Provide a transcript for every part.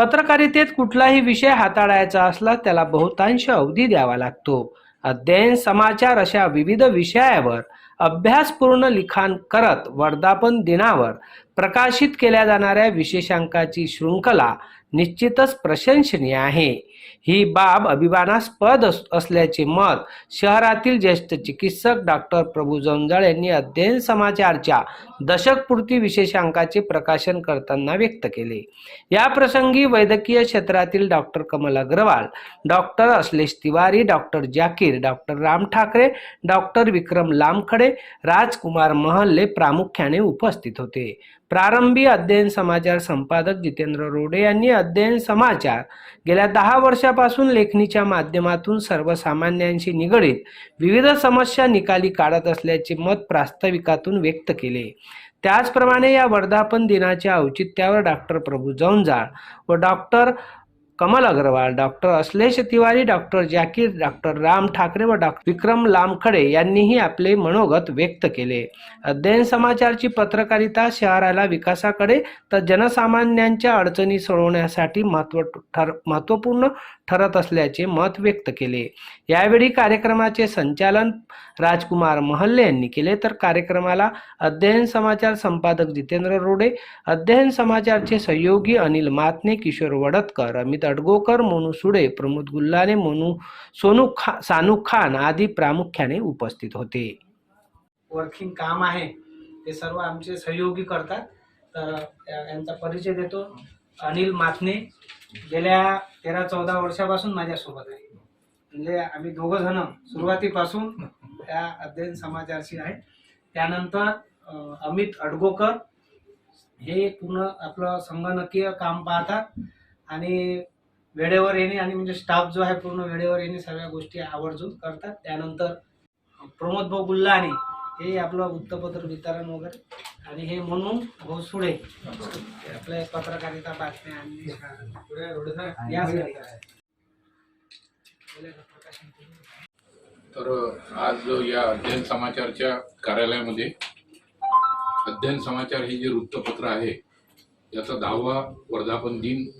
पत्रकारितेत कुठलाही विषय हाताळायचा असला त्याला बहुतांश अवधी द्यावा लागतो. अध्ययन समाचार अशा विविध विषयावर अभ्यासपूर्ण लिखाण करत वर्धापन दिनावर प्रकाशित केल्या जाणाऱ्या विशेषांकाची शृंखला निश्चितच प्रशंसनीय आहे. ही बाब अभिमानास्पद असल्याचे मत शहरातील ज्येष्ठ चिकित्सक डॉक्टर प्रभू जंजाळ यांनी अध्ययन समाचारच्या दशकपूर्ती विशेषांकाचे प्रकाशन करताना व्यक्त केले. या प्रसंगी वैद्यकीय क्षेत्रातील doctor Kamal Agarwal doctor Ashlesh Tiwari doctor Zakir doctor Ram Thakare doctor Vikram Lamkhade Rajkumar Mahalle प्रामुख्याने उपस्थित होते. प्रारंभी अध्ययन समाचार संपादक जितेंद्र रोडे यांनी अध्ययन समाचार गेल्या दहा वर्षापासून लेखणीच्या माध्यमातून सर्वसामान्यांशी निगडीत विविध समस्या निकाली काढत असल्याचे मत प्रास्ताविकातून व्यक्त केले. त्याचप्रमाणे या वर्धापन दिनाच्या औचित्यावर डॉक्टर प्रभू जौंजाळ व doctor Kamal Agarwal doctor Ashlesh Tiwari doctor Zakir doctor Ram Thakare व डॉक्टर विक्रम लामखडे यांनीही आपले मनोगत व्यक्त केले. अध्ययन समाचारची पत्रकारिता शहराला विकासाकडे तर जनसामान्यांच्या अडचणी सोडवण्यासाठी महत्त्व ठर महत्त्वपूर्ण ठरत असल्याचे मत व्यक्त केले. यावेळी कार्यक्रमाचे संचालन राजकुमार महल्ले यांनी केले. तर कार्यक्रमाला अध्ययन समाचार संपादक जितेंद्र रोडे अध्ययन समाचारचे सहयोगी अनिल मातने किशोर वडतकर अमित अडगोकर मोनू सुडे प्रमोद गुल्लाने मोनू सोनू खा सानू खान आदी प्रामुख्याने उपस्थित होते. वर्किंग काम आहे. ते सर्व आमचे सहयोगी करतात. तर यांचा परिचय देतो. अनिल माथने गेल्या तेरा चौदा वर्षापासून माझ्यासोबत आहे. म्हणजे आम्ही दोघं जण सुरुवातीपासून त्या अध्ययन समाजाशी आहे. त्यानंतर अमित अडगोकर हे पूर्ण आपलं संगणकीय काम पाहतात आणि वेळेवर येणे आणि म्हणजे स्टाफ जो आहे पूर्ण वेळेवर येणे सगळ्या गोष्टी आवर्जून करतात. त्यानंतर प्रमोद भाऊ गुल्लाने हे आपलं वृत्तपत्र वितरण वगैरे आणि हे म्हणून भोसुडे. हे आपल्या पत्रकारिता बातम्या आणि. तर आज या अध्ययन समाचारच्या कार्यालयामध्ये अध्ययन समाचार हे जे वृत्तपत्र आहे याचा दहावा वर्धापन दिन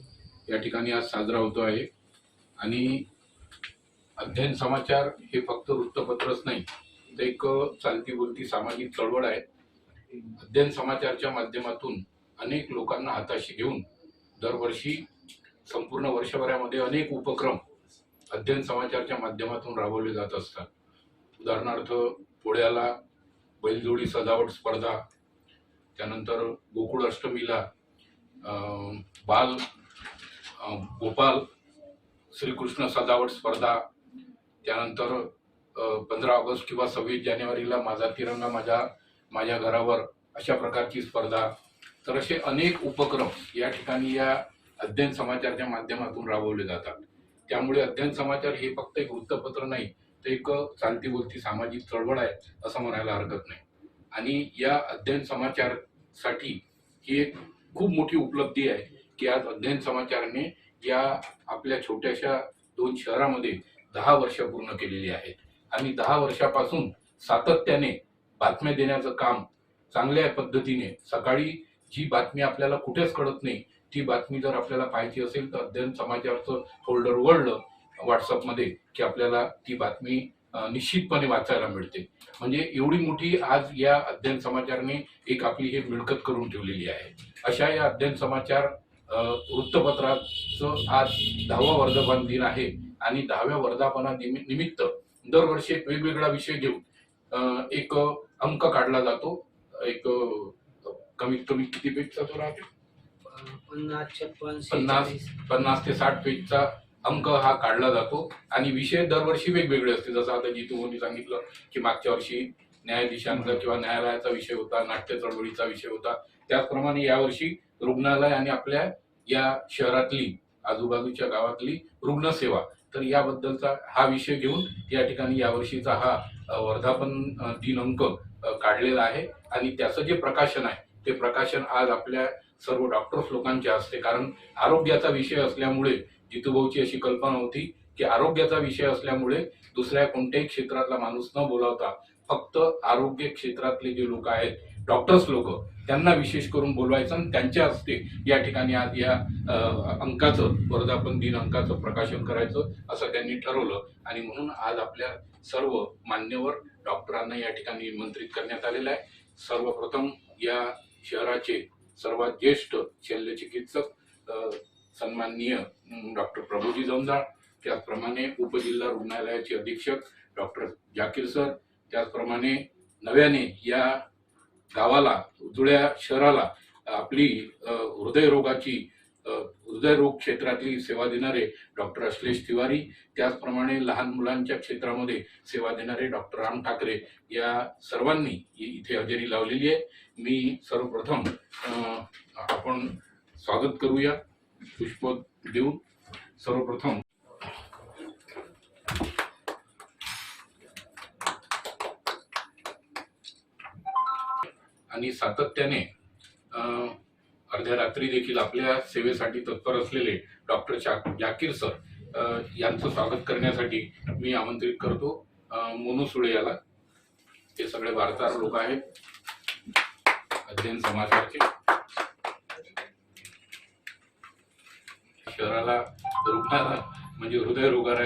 या ठिकाणी आज साजरा होतो आहे. आणि अध्ययन समाचार हे फक्त वृत्तपत्रच नाही तर एक चालती बोलती सामाजिक चळवळ आहे. अध्ययन समाचारच्या माध्यमातून अनेक लोकांना हाताशी घेऊन दरवर्षी संपूर्ण वर्षभरामध्ये अनेक उपक्रम अध्ययन समाचारच्या माध्यमातून राबवले जात असतात. उदाहरणार्थ पोळ्याला बैलजोडी सजावट स्पर्धा त्यानंतर गोकुळ अष्टमीला बाल गोपाल श्रीकृष्ण सजावट स्पर्धा त्यानंतर पंधरा ऑगस्ट किंवा सव्वीस जानेवारीला माझा तिरंगा माझ्या माझ्या घरावर अशा प्रकारची स्पर्धा. तर असे अनेक उपक्रम या ठिकाणी या अध्ययन समाचारच्या माध्यमातून राबवले जातात. त्यामुळे अध्ययन समाचार हे फक्त एक वृत्तपत्र नाही तर एक चालती बोलती सामाजिक चळवळ आहे असं म्हणायला हरकत नाही. आणि या अध्ययन समाचारसाठी ही एक खूप मोठी उपलब्धी आहे की आज अध्ययन समाचाराने या आपल्या छोट्याशा दोन शहरामध्ये दहा वर्ष पूर्ण केलेली आहेत. आणि दहा वर्षापासून सातत्याने बातम्या देण्याचं काम चांगल्या पद्धतीने सकाळी जी बातमी आपल्याला कुठेच कळत नाही ती बातमी जर आपल्याला पाहायची असेल तर अध्ययन समाचारचं फोल्डर उघडलं व्हॉट्सअपमध्ये की आपल्याला ती बातमी निश्चितपणे वाचायला मिळते. म्हणजे एवढी मोठी आज या अध्ययन समाचारने एक आपली हे मिळकत करून ठेवलेली आहे. अशा या अध्ययन समाचार वृत्तपत्राचं आज दहावा वर्धापन दिन आहे आणि दहाव्या वर्धापना निमित्त दरवर्षी एक वेगवेगळा विषय घेऊन एक अंक काढला जातो. एक कमीत कमी किती पेजचा तो राहते? पन्नास पन्नास ते साठ पेजचा अंक हा काढला जातो. आणि विषय दरवर्षी वेगवेगळे असते. जसं आता जितू मोदी सांगितलं की मागच्या वर्षी न्यायाधीशांचा किंवा न्यायालयाचा विषय होता नाट्य चळवळीचा विषय होता. त्याचप्रमाणे यावर्षी रुग्णालय आणि आपल्या या शहरातली आजूबाजूच्या गावातली रुग्णसेवा. तर याबद्दलचा हा विषय घेऊन या ठिकाणी यावर्षीचा हा वर्धापन दिन अंक काढलेला आहे. आणि त्याचं जे प्रकाशन आहे ते प्रकाशन आज आपल्या सर्व डॉक्टर्स लोकांच्या असते. कारण आरोग्याचा विषय असल्यामुळे जितूभाऊची अशी कल्पना होती की आरोग्याचा विषय असल्यामुळे दुसऱ्या कोणत्याही क्षेत्रातला माणूस न बोलावता फक्त आरोग्य क्षेत्रातले जे लोक आहेत डॉक्टर्स लोक त्यांना विशेष करून बोलवायचं आणि त्यांच्या हस्ते या ठिकाणी आज या अंकाचं वर्धापन दिन अंकाचं प्रकाशन करायचं असं त्यांनी ठरवलं. आणि म्हणून आज आपल्या सर्व मान्यवर डॉक्टरांना या ठिकाणी निमंत्रित करण्यात आलेलं आहे. सर्वप्रथम या शहराचे सर्वात ज्येष्ठ शल्यचिकित्सक सन्माननीय डॉक्टर प्रभूजी जमदाळ त्याचप्रमाणे उपजिल्हा रुग्णालयाचे अधीक्षक डॉक्टर जाकीर सर त्याचप्रमाणे नव्याने या गावाला जुळ्या शहराला आपली हृदयरोगाची हृदयरोग क्षेत्रातली सेवा देणारे डॉक्टर अश्लेष तिवारी त्याचप्रमाणे लहान मुलांच्या क्षेत्रामध्ये सेवा देणारे डॉक्टर राम ठाकरे या सर्वांनी इथे हजेरी लावलेली आहे. मी सर्वप्रथम आपण स्वागत करूया पुष्प देऊन. सर्वप्रथम आणि सातत्याने अर्ध्या रात्री देखील आपल्या सेवेसाठी तत्पर असलेले डॉक्टर जाकीर सर यांचं स्वागत करण्यासाठी मी आमंत्रित करतो. मोनू सुळे याला. ते सगळे वार्ताहर लोक आहेत. अध्ययन समाजाचे. शहराला रुग्णाला म्हणजे हृदयरोगार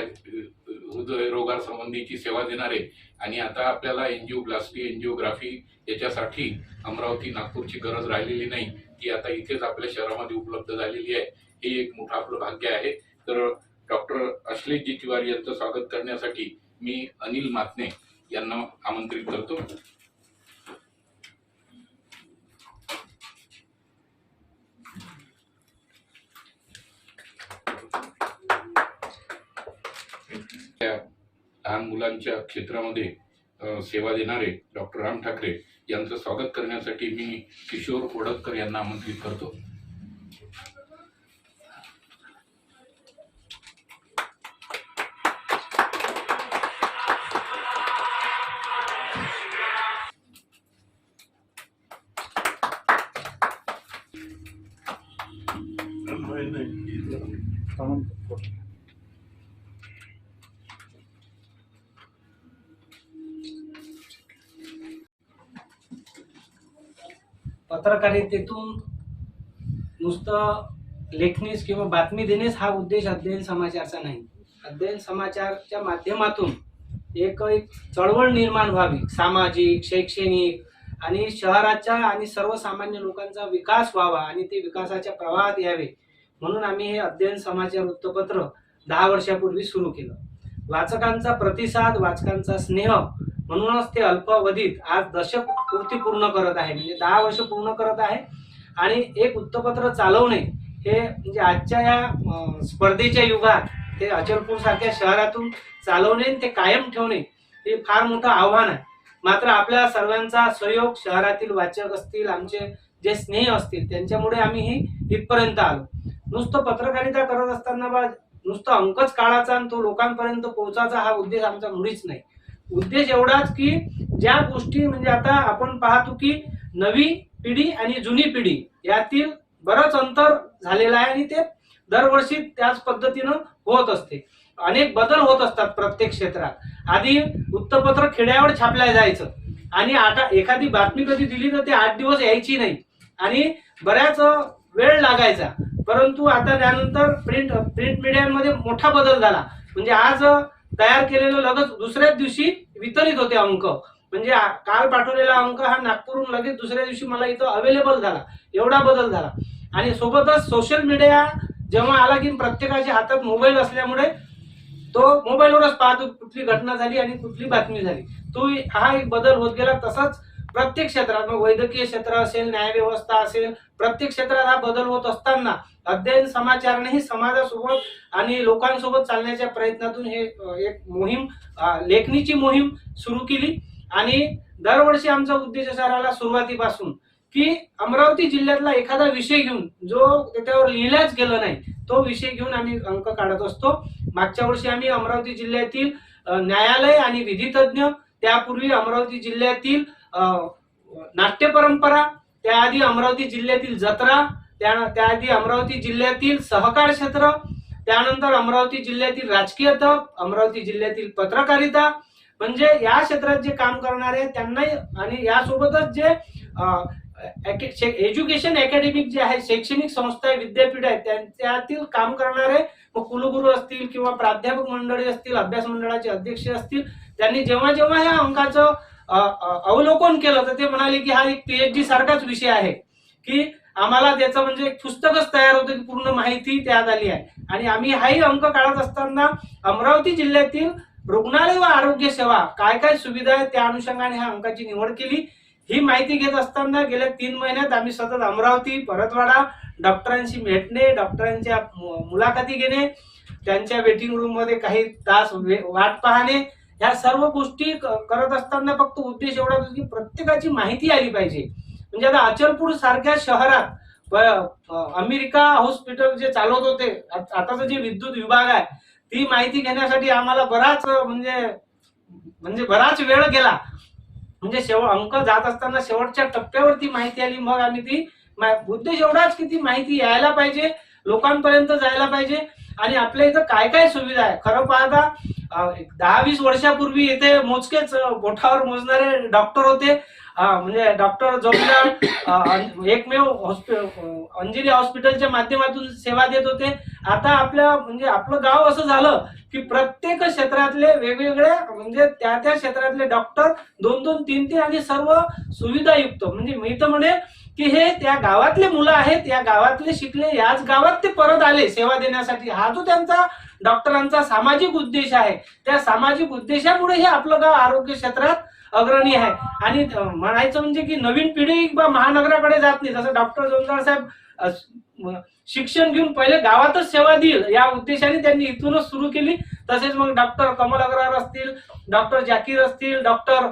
हृदय संबंधीची सेवा देणारे आणि आता आपल्याला एनजिओप्लास्टी एनजिओग्राफी याच्यासाठी अमरावती नागपूरची गरज राहिलेली नाही. ती आता इथेच आपल्या शहरामध्ये उपलब्ध झालेली आहे. हे एक मोठं आपलं भाग्य आहे. तर डॉक्टर अश्लेषजी तिवारी यांचं स्वागत करण्यासाठी मी अनिल मातने यांना आमंत्रित करतो त्या लहान मुलांच्या क्षेत्रामध्ये सेवा देणारे डॉक्टर राम ठाकरे यांचं स्वागत करण्यासाठी मी किशोर ओडतकर यांना आमंत्रित करतो. पत्रकारितेतून नुसतं लेखणीस किंवा बातमी देणेच हा उद्देश अध्ययन समाचारचा नाही. अध्ययन समाचारच्या माध्यमातून एक एक चळवळ निर्माण व्हावी. सामाजिक शैक्षणिक आणि शहराच्या आणि सर्वसामान्य लोकांचा विकास व्हावा आणि ते विकासाच्या प्रवाहात यावे. म्हणून आम्ही हे अध्ययन समाचार वृत्तपत्र दहा वर्षापूर्वी सुरू केलं. वाचकांचा प्रतिसाद वाचकांचा स्नेह म्हणूनच ते अल्पावधीत आज दशक पूर्ती पूर्ण करत आहे. म्हणजे दहा वर्ष पूर्ण करत आहे. आणि एक वृत्तपत्र चालवणे हे म्हणजे आजच्या या स्पर्धेच्या युगात ते अचलपूर सारख्या शहरातून चालवणे आणि ते कायम ठेवणे हे फार मोठं आव्हान आहे. मात्र आपल्या सर्वांचा सहयोग शहरातील वाचक असतील आमचे जे स्नेह असतील त्यांच्यामुळे आम्ही ही इथपर्यंत आलो. नुसतं पत्रकारिता करत असताना बा नुसतं अंकच काढायचा आणि तो लोकांपर्यंत पोहोचायचा हा उद्देश आमचा मुळीच नाही. उद्देश एवढाच की ज्या गोष्टी म्हणजे आता आपण पाहतो की नवी पिढी आणि जुनी पिढी यातील बरंच अंतर झालेलं आहे आणि ते दरवर्षी त्याच पद्धतीनं होत असते. अनेक बदल होत असतात प्रत्येक क्षेत्रात. आधी वृत्तपत्र खेड्यावर छापल्या जायचं आणि आता एखादी बातमी कधी दिली तर ते आठ दिवस यायची नाही आणि बऱ्याच वेळ लागायचा. परंतु आता त्यानंतर प्रिंट प्रिंट मीडियामध्ये मोठा बदल झाला. म्हणजे आज तयार केलेलं लगेच दुसऱ्याच दिवशी वितरित होते अंक. म्हणजे काल पाठवलेला अंक हा नागपूरहून लगेच दुसऱ्या दिवशी मला इथं अवेलेबल झाला. एवढा बदल झाला. आणि सोबतच सोशल मीडिया जेव्हा आला की प्रत्येकाच्या हातात मोबाईल असल्यामुळे तो मोबाईलवरच पाहतो कुठली घटना झाली आणि कुठली बातमी झाली. तो हा एक बदल होत गेला. तसाच प्रत्येक क्षेत्रात मग वैद्यकीय क्षेत्र असेल न्यायव्यवस्था असेल प्रत्येक क्षेत्रात हा बदल होत असताना अध्ययन समाचारनेही समाजासोबत आणि लोकांसोबत चालण्याच्या प्रयत्नातून हे एक मोहीम लेखणीची मोहीम सुरू केली. आणि दरवर्षी आमचा उद्देश असा राहिला सुरुवातीपासून की अमरावती जिल्ह्यातला एखादा विषय घेऊन जो त्याच्यावर लिहिलाच गेला नाही तो विषय घेऊन आम्ही अंक काढत असतो. मागच्या वर्षी आम्ही अमरावती जिल्ह्यातील न्यायालय आणि विधितज्ञ त्यापूर्वी अमरावती जिल्ह्यातील नाट्य परंपरा त्याआधी अमरावती जिल्ह्यातील जत्रा त्या त्याआधी अमरावती जिल्ह्यातील सहकार क्षेत्र त्यानंतर अमरावती जिल्ह्यातील राजकीय तप अमरावती जिल्ह्यातील पत्रकारिता. म्हणजे या क्षेत्रात जे काम करणारे त्यांनाही आणि यासोबतच जे शे- एज्युकेशन अकॅडमिक जे आहे शैक्षणिक संस्था आहे विद्यापीठ आहे त्यांच्यातील काम करणारे मग कुलगुरू असतील किंवा प्राध्यापक मंडळी असतील अभ्यास मंडळाचे अध्यक्ष असतील त्यांनी जेव्हा जेव्हा ह्या अंकाचं अवलोकन केलं तर ते म्हणाले की हा एक पीएचडी सारखाच विषय आहे. की आम्हाला त्याचं म्हणजे एक पुस्तकच तयार होतं की पूर्ण माहिती त्यात आली आहे. आणि आम्ही हाही अंक काढत असताना अमरावती जिल्ह्यातील रुग्णालय व आरोग्य सेवा काय काय सुविधा आहेत त्या अनुषंगाने ह्या अंकाची निवड केली. ही माहिती घेत असताना गेल्या तीन महिन्यात आम्ही सतत अमरावती परतवाडा डॉक्टरांशी भेटणे डॉक्टरांच्या मुलाखती घेणे त्यांच्या वेटिंग रूममध्ये काही तास वे- वाट पाहणे ह्या सर्व गोष्टी करत असताना फक्त उद्देश एवढा की प्रत्येकाची माहिती आली पाहिजे. म्हणजे आता अचलपूर सारख्या शहरात अमेरिका हॉस्पिटल जे चालवत होते आताचा जे विद्युत विभाग आहे ती माहिती घेण्यासाठी आम्हाला बराच म्हणजे म्हणजे बराच वेळ गेला. म्हणजे शेवट अंक जात असताना शेवटच्या टप्प्यावर ती माहिती आली मग आम्ही ती उद्देश एवढाच की ती माहिती यायला पाहिजे लोकांपर्यंत जायला पाहिजे. आणि आपल्या इथं काय काय सुविधा आहे? खरं पाहता दहा वीस वर्षापूर्वी इथे मोजकेच बोठावर मोजणारे डॉक्टर होते. हा म्हणजे डॉक्टर जोगीदार एकमेव हॉस्पिटल अंजली हॉस्पिटलच्या माध्यमातून सेवा देत होते. आता आपल्या म्हणजे आपलं गाव असं झालं की प्रत्येक क्षेत्रातले वेगवेगळे म्हणजे त्या त्या क्षेत्रातले डॉक्टर दोन दोन तीन तीन आणि सर्व सुविधायुक्त म्हणजे मी तर म्हणे की हे त्या गावातले मुलं आहेत या गावातले शिकले याच गावात ते परत आले सेवा देण्यासाठी. हा जो त्यांचा डॉक्टरांचा सामाजिक उद्देश आहे त्या सामाजिक उद्देशामुळे हे आपलं गाव आरोग्य क्षेत्रात अग्रणी आहे. आणि म्हणायचं म्हणजे की नवीन पिढी बा महानगराकडे जात नाही. जसं डॉक्टर जोमदार साहेब शिक्षण घेऊन पहिले गावातच सेवा देईल या उद्देशाने त्यांनी इथूनच सुरू केली. तसेच मग डॉक्टर कमल अग्रवाल असतील डॉक्टर जाकीर असतील डॉक्टर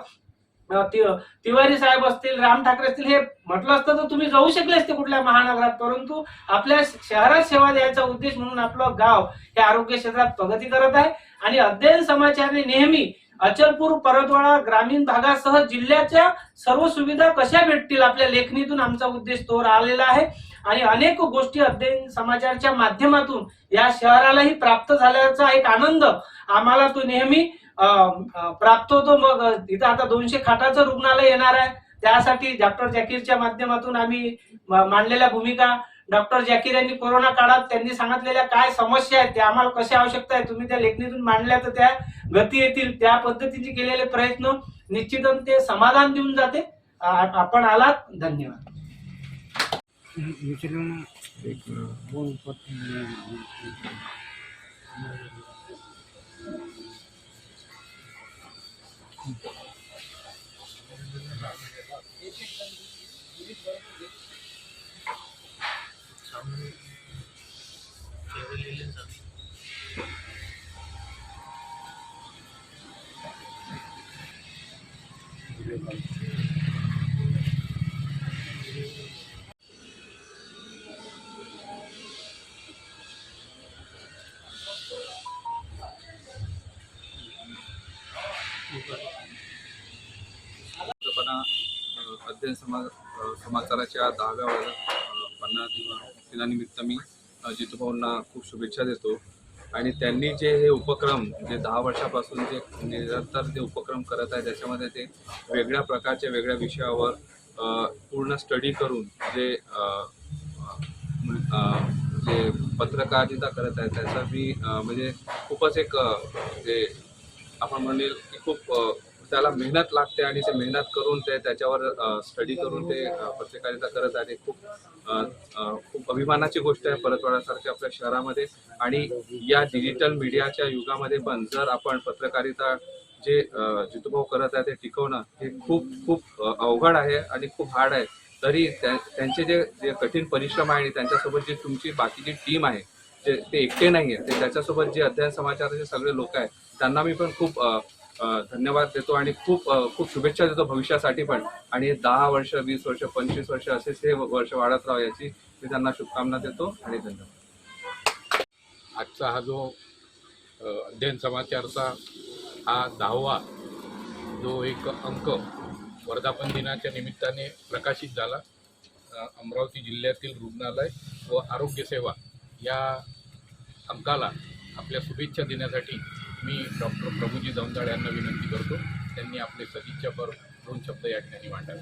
ति- तिवारी साहेब असतील राम ठाकरे असतील हे म्हटलं असतं तर तुम्ही जाऊ शकले असते कुठल्या महानगरात. परंतु आपल्या शहरात सेवा द्यायचा उद्देश म्हणून आपलं गाव हे आरोग्य क्षेत्रात प्रगती करत आहे. आणि अध्ययन समाचारने नेहमी अचलपूर परतवाडा ग्रामीण भागासह जिल्ह्याच्या सर्व सुविधा कशा भेटतील आपल्या लेखणीतून आमचा उद्देश तो राहिलेला आहे. आणि अनेक गोष्टी अध्ययन समाचारच्या माध्यमातून या शहरालाही प्राप्त झाल्याचा एक आनंद आम्हाला तो नेहमी प्राप्त होतो. मग इथं आता दोनशे खाटाचं रुग्णालय येणार आहे. त्यासाठी डॉक्टर जॅकीरच्या माध्यमातून आम्ही मांडलेल्या भूमिका डॉक्टर जाकीर यांनी कोरोना काळात त्यांनी सांगितलेल्या काय समस्या आहेत त्या आम्हाला कशा आवश्यकता आहे तुम्ही त्या लेखणीतून मांडल्या तर त्या गती येतील त्या पद्धतीचे केलेले प्रयत्न निश्चितच ते समाधान देऊन जाते. आपण आलात धन्यवाद. संकल्पना अ, समाज समाचाराच्या दहाव्या वर्ग पन्नास दिनानिमित्त मी जितूभाऊंना खूप शुभेच्छा देतो. आणि त्यांनी जे हे उपक्रम जे दहा वर्षापासून जे निरंतर जे उपक्रम करत आहे त्याच्यामध्ये ते वेगळ्या प्रकारच्या वेगळ्या विषयावर पूर्ण स्टडी करून जे जे पत्रकारिता करत आहे त्याचा मी म्हणजे खूपच एक जे आपण म्हणेल की खूप त्याला मेहनत लागते आणि ते मेहनत करून ते त्याच्यावर स्टडी करून ते पत्रकारिता करत आहे. खूप खूप अभिमानाची गोष्ट आहे परतवाड्यासारख्या आपल्या शहरामध्ये. आणि या डिजिटल मीडियाच्या युगामध्ये पण जर आपण पत्रकारिता जे अ, जितूभाऊ करत आहे ते टिकवणं हे खूप खूप अवघड आहे आणि खूप हार्ड आहे. तरी त्यांचे जे जे कठीण परिश्रम आहे आणि त्यांच्यासोबत जी तुमची बाकीची टीम आहे जे ते एकटे नाही आहे ते त्याच्यासोबत जे अध्ययन समाचाराचे सगळे लोक आहेत त्यांना मी पण खूप धन्यवाद देतो आणि खूप खूप शुभेच्छा देतो भविष्यासाठी पण. आणि दहा वर्ष वीस वर्ष पंचवीस वर्ष असेच हे वर्ष वाढत राहावं याची मी त्यांना शुभकामना देतो आणि धन्यवाद. आजचा हा जो अध्ययन समाचारचा हा दहावा जो एक अंक वर्धापन दिनाच्या निमित्ताने प्रकाशित झाला अमरावती जिल्ह्यातील रुग्णालय व आरोग्यसेवा या अंकाला आपल्या शुभेच्छा देण्यासाठी मी डॉक्टर प्रभूजी जमदाळ यांना विनंती करतो त्यांनी आपले सदिच्छापर दोन शब्द या ठिकाणी मांडावे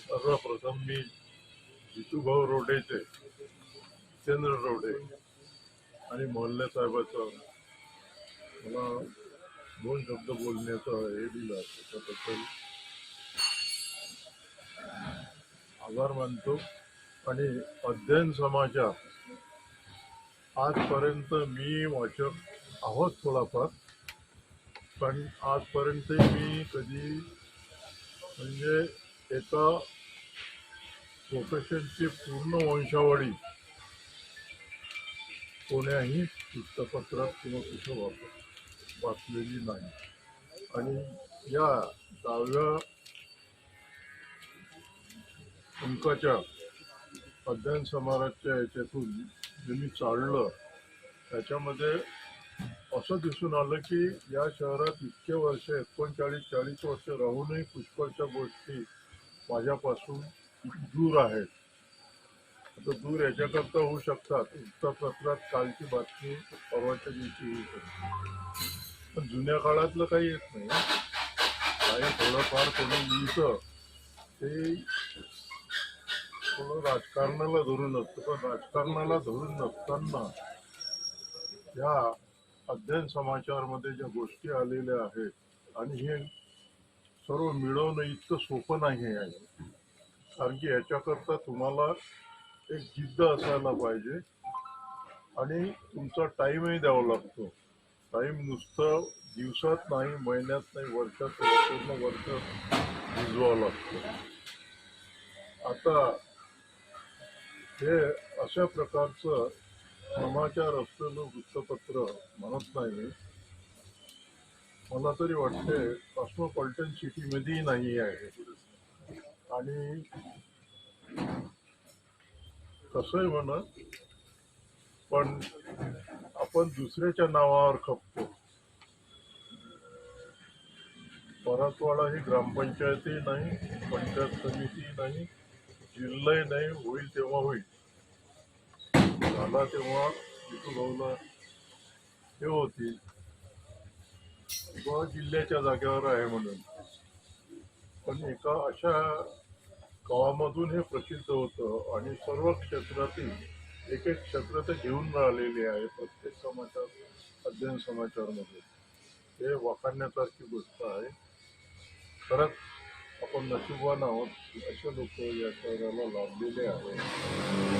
सर्वप्रथम मी जितूभाऊ रोडेचे जितेंद्र रोडे आणि मोहल्ले साहेबाचं मला दोन शब्द बोलण्याचं हे दिलं त्याच्याबद्दल आभार मानतो. आणि अध्ययन समाचार आजपर्यंत मी वाचक आहोत थोडाफार पण आजपर्यंत मी कधी म्हणजे एका प्रोफेशनची पूर्ण वंशावळी कोण्याही वृत्तपत्रात किंवा कुठं वाप वाचलेली नाही. आणि या दहाव्या अंकाच्या अध्ययन समाराच्या याच्यातून जे मी चाललं त्याच्यामध्ये असं दिसून आलं की या शहरात इतके वर्ष एकोणचाळीस चाळीस वर्ष राहूनही पुष्कळच्या गोष्टी माझ्यापासून दूर आहेत. आता दूर याच्याकरता होऊ शकतात. वृत्तपत्रात कालची बातमी परवाच्या दिवशी होऊ शकते पण जुन्या काळातलं काही येत नाही. काही थोडंफार कोणी लिहितं. ते थोडं राजकारणाला धरून असतं पण राजकारणाला धरून नसताना या अध्ययन समाचारमध्ये ज्या गोष्टी आलेल्या आहेत आणि हे सर्व मिळवणं इतकं सोपं नाही आहे. कारण की याच्याकरता तुम्हाला एक जिद्द असायला पाहिजे आणि तुमचा टाईमही द्यावा लागतो. टाईम नुसतं दिवसात नाही महिन्यात नाही वर्षात पूर्ण वर्ष भिजवावं लागतं. आता हे अशा प्रकारचं समाचार असलेलं वृत्तपत्र म्हणत नाही मी मला तरी वाटते कॉस्मोपॉलिटन सिटीमध्येही नाही आहे. आणि कसंही म्हणा पण आपण दुसऱ्याच्या नावावर खपतो. परतवाडा ही ग्रामपंचायतही नाही पंचायत समिती नाही जिल्हाही नाही होईल तेव्हा होईल. झाला तेव्हा विठू भाऊला हे होती बुवा जिल्ह्याच्या जागेवर आहे म्हणून पण एका अशा गावामधून हे प्रसिद्ध होतं. आणि सर्व क्षेत्रातील एक एक क्षेत्र ते घेऊन राहिलेले आहे प्रत्येक समाचार अध्ययन समाचारमध्ये हे वाखाण्यासारखी गोष्ट आहे खरंच आपण नशिबवान आहोत असे लोक या शहराला लाभलेले आहेत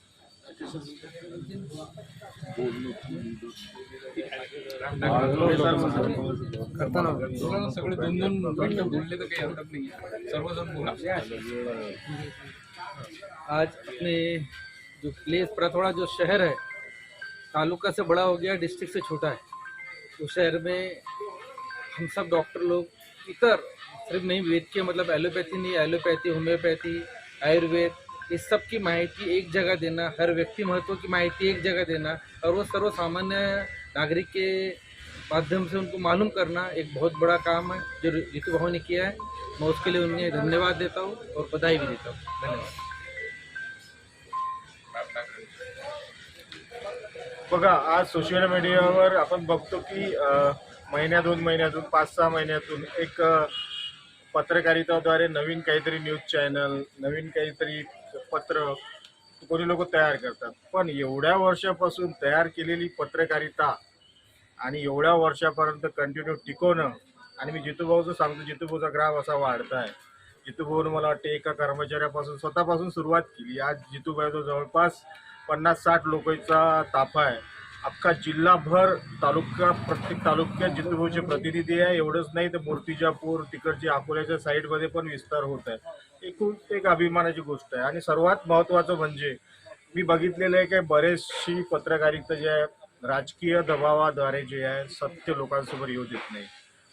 आज अपने जो प्लेस परथोड़ा जो शहर है, तालुका से बड़ा हो गया डिस्ट्रिक्ट से छोटा है। उस शहर में हम सब डॉक्टर लोग इतर, सिर्फ़ नहीं, वेद के मतलब एलोपैथी नहीं एलोपैथी होम्योपैथी आयुर्वेद इस सब की माहिती एक जगह देना हर व्यक्ति महत्त्व की माहिती एक जगह देना और वो सर्व सामान्य नागरिक के माध्यम से उनको मालूम करना एक बहुत बड़ा काम है जो ऋतु भाव ने किया है। मैं उसके लिए उन्हें धन्यवाद देता हूँ और बधाई भी देता हूँ। धन्यवाद। बघा आज सोशल मीडियावर आपण बघतो की महिन्या दोन महिन्यातून पाच सहा महिन्यातून एक पत्रकारिताद्वारे नवीन काहीतरी न्यूज चॅनल नवीन काहीतरी पत्र कोणी लोक तयार करतात. पण एवढ्या वर्षापासून तयार केलेली पत्रकारिता आणि एवढ्या वर्षापर्यंत कंटिन्यू टिकवणं आणि मी जितूभाऊचं सांगतो जितूभाऊचा ग्राफ असा वाढत आहे जितूभाऊन मला वाटते एका कर्मचाऱ्यापासून स्वतःपासून सुरुवात केली. आज जितूभाईचा जवळपास पन्नास साठ लोकांचा ताफा आहे. अख्खा जिल्हाभर तालुका प्रत्येक तालुक्यात जितूभाऊचे हो प्रतिनिधी आहे एवढंच नाही तर मूर्तिजापूर तिकडचे अकोल्याच्या साईडमध्ये पण विस्तार होत आहे. एकूण एक अभिमानाची गोष्ट आहे. आणि सर्वात महत्त्वाचं म्हणजे मी बघितलेलं आहे की बरेचशी पत्रकारिता जे आहे राजकीय दबावाद्वारे जे आहे सत्य लोकांसमोर येऊ देत नाही.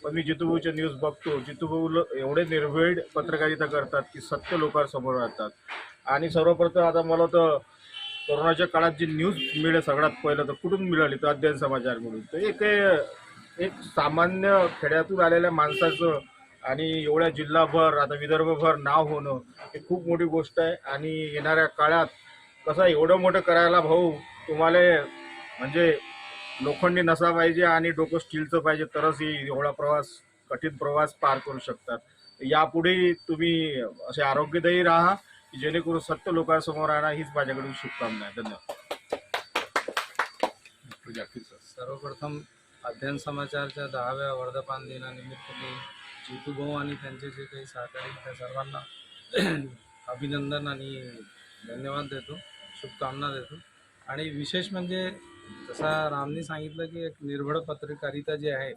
पण मी जितूभाऊच्या न्यूज बघतो जितूभाऊ एवढे निर्भीड पत्रकारिता करतात की सत्य लोकांसमोर राहतात. आणि सर्वप्रथम आता मला तर कोरोनाच्या काळात जी न्यूज मिळेल सगळ्यात पहिलं तर कुठून मिळाली? तर अध्ययन समाचार म्हणून. तर एक एक सामान्य खेड्यातून आलेल्या माणसाचं आणि एवढ्या जिल्हाभर आता विदर्भभर नाव होणं हे खूप मोठी गोष्ट आहे. आणि येणाऱ्या काळात कसं एवढं मोठं करायला भाऊ तुम्हाला म्हणजे लोखंडी नसा पाहिजे आणि डोकं स्टीलचं पाहिजे तरच ही एवढा प्रवास कठीण प्रवास पार करू शकतात. यापुढे तुम्ही असे आरोग्यदायी राहा. की जेणेकरून सत्य लोकांसमोर आणा हीच माझ्याकडून शुभकामना आहे. धन्यवाद. सर्वप्रथम अध्ययन समाचारच्या दहाव्या वर्धापान दिनानिमित्त मी जितू भाऊ आणि त्यांचे जे काही सहकारी त्या सर्वांना अभिनंदन आणि धन्यवाद देतो शुभकामना देतो. आणि विशेष म्हणजे जसा रामने सांगितलं की एक निर्भड पत्रकारिता जी आहे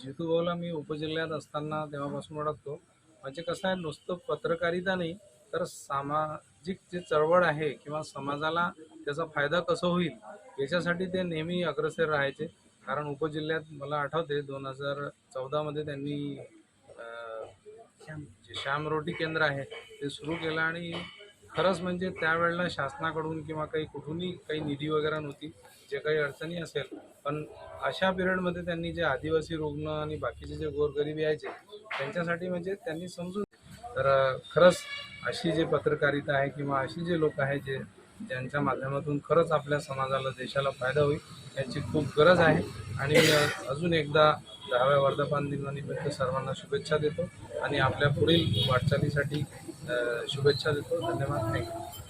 जितू भाऊला मी उपजिल्ह्यात असताना तेव्हापासून ओळखतो. म्हणजे कसं आहे नुसतं पत्रकारिता नाही तर सामाजिक जी चळवळ आहे किंवा समाजाला त्याचा फायदा कसा होईल याच्यासाठी ते नेहमी अग्रसर राहायचे. कारण उपजिल्ह्यात मला आठवते दोन हजार चौदामध्ये त्यांनी अं, जे श्याम रोटी केंद्र आहे ते सुरू केलं आणि खरंच म्हणजे त्यावेळेला शासनाकडून किंवा काही कुठूनही काही निधी वगैरे नव्हती जे काही अडचणी असेल. पण अशा पिरियडमध्ये त्यांनी जे आदिवासी रुग्ण आणि बाकीचे जे गोरगरीब यायचे त्यांच्यासाठी म्हणजे त्यांनी समजून तर खरंच अशी जे पत्रकारिता आहे किंवा अशी जे लोक आहेत जे ज्यांच्या माध्यमातून खरंच आपल्या समाजाला देशाला फायदा होईल याची खूप गरज आहे. आणि अजून एकदा दहाव्या वर्धापान दिनानिमित्त सर्वांना शुभेच्छा देतो आणि आपल्या पुढील वाटचालीसाठी शुभेच्छा देतो. धन्यवाद. थँक्यू